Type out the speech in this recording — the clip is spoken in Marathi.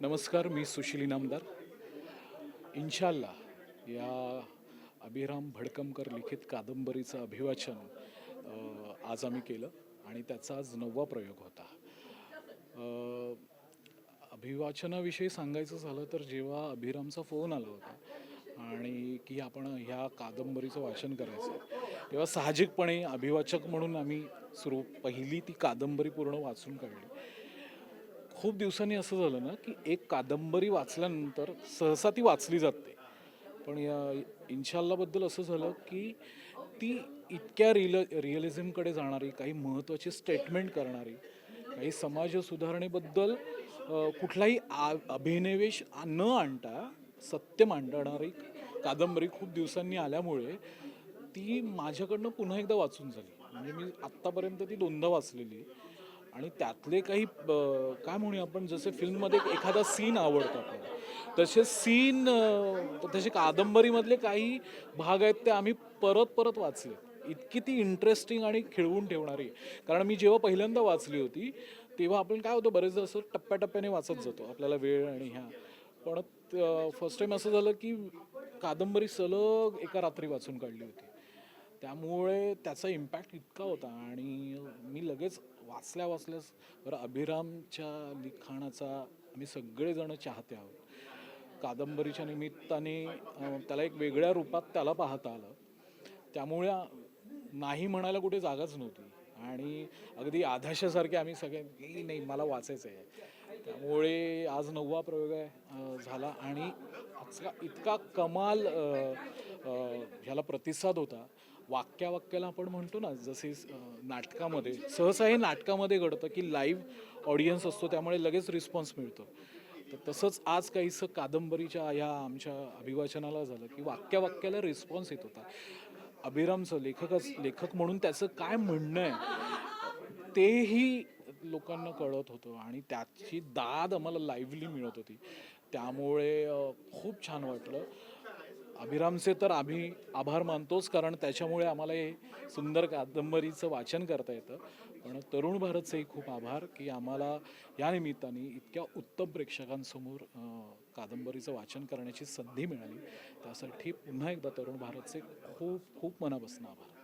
नमस्कार मी सुशील इनामदार इन्शाल्ला या अभिराम भडकमकर लिखित कादंबरीचं अभिवाचन आज आम्ही केलं आणि त्याचा आज नववा प्रयोग होता. अभिवाचनाविषयी सांगायचं झालं तर जेव्हा अभिरामचा फोन आला होता आणि की आपण ह्या कादंबरीचं वाचन करायचं आहे तेव्हा साहजिकपणे अभिवाचक म्हणून आम्ही सुरू पहिली ती कादंबरी पूर्ण वाचून काढली. खूप दिवसांनी असं झालं ना की एक कादंबरी वाचल्यानंतर सहसा ती वाचली जाते पण या इन्शाल्लाबद्दल असं झालं की ती इतक्या रिल रिअलिझमकडे जाणारी काही महत्त्वाची स्टेटमेंट करणारी काही समाज सुधारणेबद्दल कुठलाही आ अभिनिवेश न आणता सत्य मांडणारी कादंबरी खूप दिवसांनी आल्यामुळे ती माझ्याकडनं पुन्हा एकदा वाचून झाली म्हणजे मी आत्तापर्यंत ती दोनदा वाचलेली आहे. आणि त्यातले काही काय म्हणूया आपण जसे फिल्ममध्ये एखादा सीन आवडतो आपल्याला. तसे सीन तसे कादंबरीमधले काही भाग आहेत ते आम्ही परत परत वाचले. इतकी ती इंटरेस्टिंग आणि खिळवून ठेवणारी. आहे. कारण मी जेव्हा पहिल्यांदा वाचली होती तेव्हा आपण काय होतं बरेचदा असं टप्प्याटप्प्याने वाचत जातो. आपल्याला वेळ आणि ह्या. पण फर्स्ट टाईम असं झालं की कादंबरी सलग एका रात्री वाचून काढली होती. त्यामुळे त्याचा इम्पॅक्ट इतका होता आणि मी लगेच वाचल्या वाचल्यास बरं अभिरामच्या लिखाणाचा आम्ही सगळेजण चाहते आहोत. कादंबरीच्या निमित्ताने त्याला एक वेगळ्या रूपात त्याला पाहता आलं. त्यामुळे नाही म्हणायला कुठे जागाच नव्हती. आणि अगदी आधाशासारखे आम्ही सगळे की नाही मला वाचायचं आहे त्यामुळे आज नववा प्रयोग आहे झाला. आणि आजचा इतका कमाल ह्याला प्रतिसाद होता. वाक्यावाक्याला आपण म्हणतो ना जसे नाटकामध्ये सहसा हे नाटकामध्ये घडतं की लाईव्ह ऑडियन्स असतो त्यामुळे लगेच रिस्पॉन्स मिळतो. तर तसंच आज काहीसं कादंबरीच्या ह्या आमच्या अभिवाचनाला झालं की वाक्यावाक्याला रिस्पॉन्स येत होता. अभिरामचं लेखकच लेखक म्हणून त्याचं काय म्हणणं आहे तेही लोकांना कळत होतं आणि त्याची दाद आम्हाला लाईव्हली मिळत होती. त्यामुळे खूप छान वाटलं. अभिरामचे तर आम्ही आभार मानतोच कारण त्याच्यामुळे आम्हाला हे सुंदर कादंबरीचं वाचन करता येतं. पण तरुण भारतचेही खूप आभार की आम्हाला या निमित्ताने इतक्या उत्तम प्रेक्षकांसमोर कादंबरीचं वाचन करण्याची संधी मिळाली. त्यासाठी पुन्हा एकदा तरुण भारतचे खूप खूप मनापासून आभार.